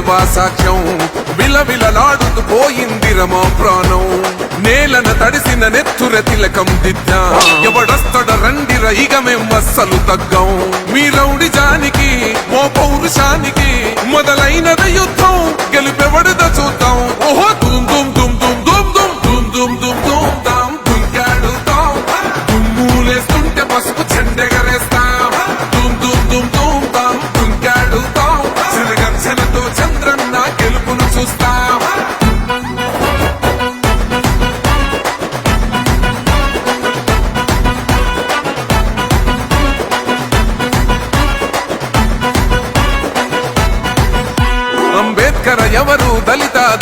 కత్తులు సాక్ష్యం విలవిలలాడుతూ పోయింది రమా ప్రాణం. నేలన తడిసిన నెత్తుర తిలకం దిద్దా. ఎవడస్తడ రండిర ఇక మేం అస్సలు తగ్గం. మీ రౌడి జానికి మో పౌరుషానికి మొదలైనద యుద్ధం. గెలుపెవడద చూద్దాం. ఓహో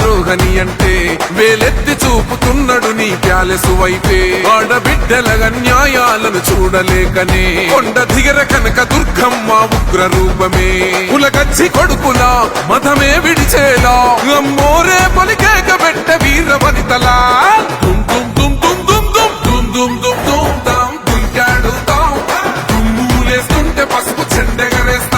ద్రోహని అంటే వేలెత్తి చూపుతున్నాడు నీ ప్యాలెసు వైపే ఆడబిడ్డల న్యాయాలను చూడలేకనే కొండ దిగర కనక దుర్గమ్మ ఉగ్ర రూపమే కులకచ్చి కొడుకులా మతమే విడిచేలా అమ్మోరే పలికేక పెట్ట వీర వనితలా దుమ్ దుమ్ దుమ్ దుమ్ దుమ్ దుమ్ దుమ్ దుమ్ దుమ్ దుమ్ తాం దుంకాడుతాం దుమ్ములేస్తుంటే పసుపు చెండెగరేస్తాం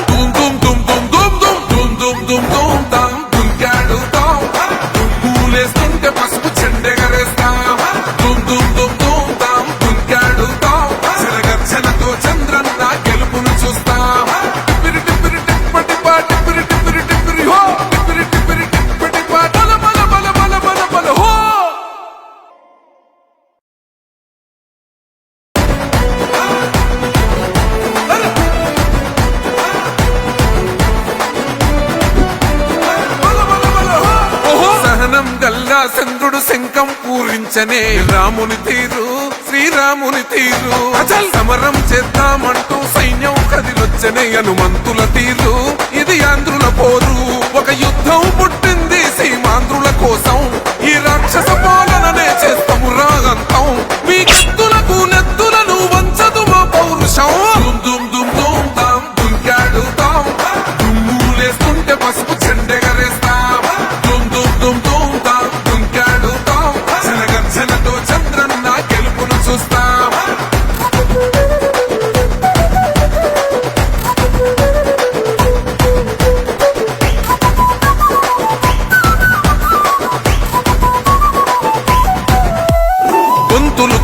చంద్రుడు శంఖం పూరించనే. రాముని తీరు శ్రీరాముని తీరు. అచల్! సమరం చేద్దామంటూ సైన్యం కదిలొచ్చనే హనుమంతుల తీరు. ఇది ఆంధ్రుల పోరు. ఒక యుద్ధం పుట్టింది సీమాంధ్రుల కోసం.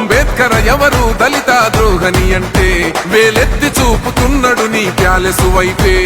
అంబేద్కర్ ఎవరు దళిత ద్రోహని అంటే వేలెత్తి చూపుతున్నాడు నీ ప్యాలెసు వైపే.